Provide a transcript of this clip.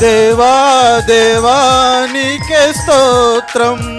దేవా దేవానికే స్తోత్రం.